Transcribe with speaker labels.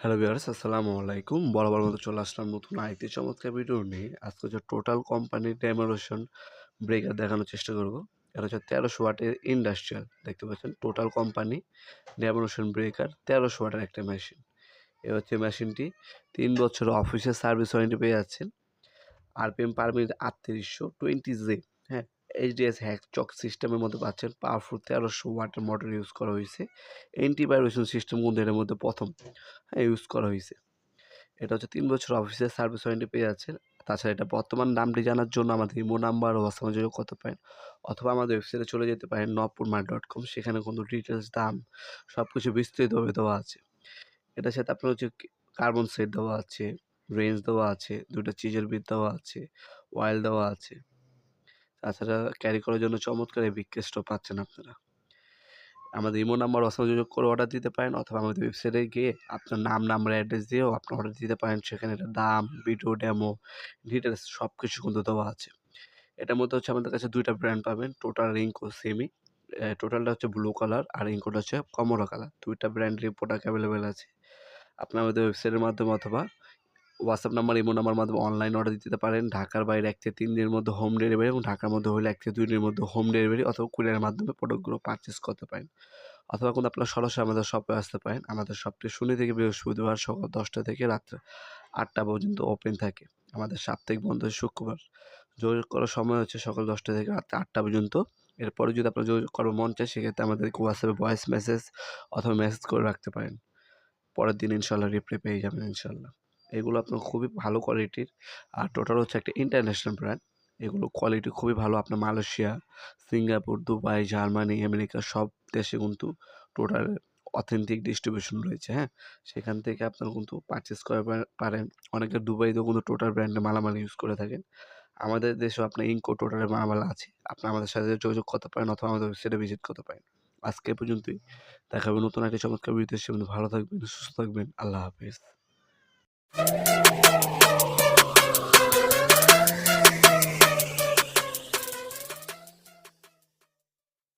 Speaker 1: Hello viewers, আসসালামু আলাইকুম। বরাবর মতো চলে আসলাম নতুন আরেকটি চমৎকার ভিডিও নিয়ে। আজকে হচ্ছে টোটাল কোম্পানির ডেমোলেশন ব্রেকার দেখানোর চেষ্টা করব। এটা হচ্ছে তেরোশো ওয়াটের ইন্ডাস্ট্রিয়াল, দেখতে পাচ্ছেন? টোটাল কোম্পানি ডেমোলেশন ব্রেকার, তেরোশো ওয়াটের একটা মেশিন। এ হচ্ছে মেশিনটি তিন বছর অফিসের সার্ভিস ওয়ারেন্টি পেয়ে যাচ্ছেন। আরপিএম পার মিনিট আটত্রিশশো, twenty J. HDS hack chuck সিস্টেমের মধ্যে পাচ্ছেন। পাওয়ারফুল তেরোশো ওয়াটের মোটর ইউজ করা হয়েছে। অ্যান্টিভাইব্রেশন সিস্টেম কিন্তু এর মধ্যে প্রথম হ্যাঁ ইউজ করা হয়েছে। এটা হচ্ছে তিন বছর অফিসের সার্ভিস ওয়ারেন্টি পেয়ে যাচ্ছেন। তাছাড়া এটা বর্তমান নামটি জানার জন্য আমাদের ইমো নাম্বার ও হোয়াটসঅ্যাপে যোগাযোগ করতে পারেন। অথবা আমাদের ওয়েবসাইটে চলে যেতে পারেন, নবপুর মার্ট ডট কম সেখানে কোনো ডিটেলস দাম সব কিছু বিস্তৃতভাবে দেওয়া আছে। এটার সাথে আপনার হচ্ছে কার্বন সেট দেওয়া আছে রেঞ্জ দেওয়া আছে দুটো চিজের বিট দেওয়া আছে অয়েল দেওয়া আছে। তাছাড়া ক্যারি করার জন্য চমৎকার এই বিকেসটাও পাচ্ছেন আপনারা। আমাদের ইমো নাম্বার যোগাযোগ করে অর্ডার দিতে পারেন অথবা আমাদের ওয়েবসাইটে গিয়ে আপনার নাম নাম্বার অ্যাড্রেস দিয়েও আপনি অর্ডার দিতে পারেন। সেখানে এটা দাম ভিডিও ডেমো ডিটেলস সব কিছু কিন্তু দেওয়া আছে। এটার মধ্যে হচ্ছে আমাদের কাছে দুইটা ব্র্যান্ড পাবেন টোটাল রিঙ্কো সেমি টোটালটা হচ্ছে ব্লু কালার আর রিঙ্কোটা হচ্ছে কমলা কালার দুইটা ব্র্যান্ডের প্রোডাক্ট অ্যাভেলেবেল আছে। আপনি আমাদের ওয়েবসাইটের মাধ্যমে অথবা হোয়াটসঅ্যাপ নাম্বার ইমো নাম্বার মাধ্যমে অনলাইন অর্ডার দিতে পারেন। ঢাকার বাইরে এক থেকে তিন দিনের মধ্যে হোম ডেলিভারি এবং ঢাকার মধ্যে হলে এক থেকে দুই দিনের মধ্যে হোম ডেলিভারি অথবা কুরিয়ারের মাধ্যমে প্রোডাক্টগুলো পারচেস করতে পারেন। অথবা কোনো আপনার সরাসরি আমাদের শপে আসতে পারেন। আমাদের শপটি শনি থেকে বৃহস্পতিবার সকাল দশটা থেকে রাত্রে আটটা পর্যন্ত ওপেন থাকে। আমাদের সাপ্তাহিক বন্ধ শুক্রবার। যোগাযোগ করার সময় হচ্ছে সকাল দশটা থেকে রাত্রে আটটা পর্যন্ত। এরপরে যদি আপনার যোগাযোগ করার মন চায়, সেক্ষেত্রে আমাদেরকে হোয়াটসঅ্যাপে ভয়েস মেসেজ অথবা মেসেজ করে রাখতে পারেন। পরের দিন ইনশাল্লাহ রিপ্লাই পেয়ে যাবেন ইনশাল্লাহ। এগুলো আপনার খুবই ভালো কোয়ালিটির আর টোটাল হচ্ছে একটা ইন্টারন্যাশনাল ব্র্যান্ড এগুলো কোয়ালিটি খুবই ভালো। আপনার Malaysia, Singapore, Dubai, Germany, America সব দেশে কিন্তু টোটাল অথেন্টিক ডিস্ট্রিবিউশন রয়েছে হ্যাঁ? সেখান থেকে আপনারা কিন্তু পারচেস করে পারেন। অনেকে দুবাইতেও কিন্তু টোটাল ব্র্যান্ডের মালামাল ইউজ করে থাকেন। আমাদের দেশেও আপনার ইনকো টোটালের মালামাল আছে। আপনি আমাদের সাথে যোগাযোগ করতে পারেন অথবা আমাদের ওয়েবসাইটে ভিজিট করতে পারেন। আজকে পর্যন্তই। দেখা হবে নতুন একটা চমৎকার ভিডিও সে ভালো থাকবেন, সুস্থ থাকবেন। আল্লাহ হাফিজ। Thank you.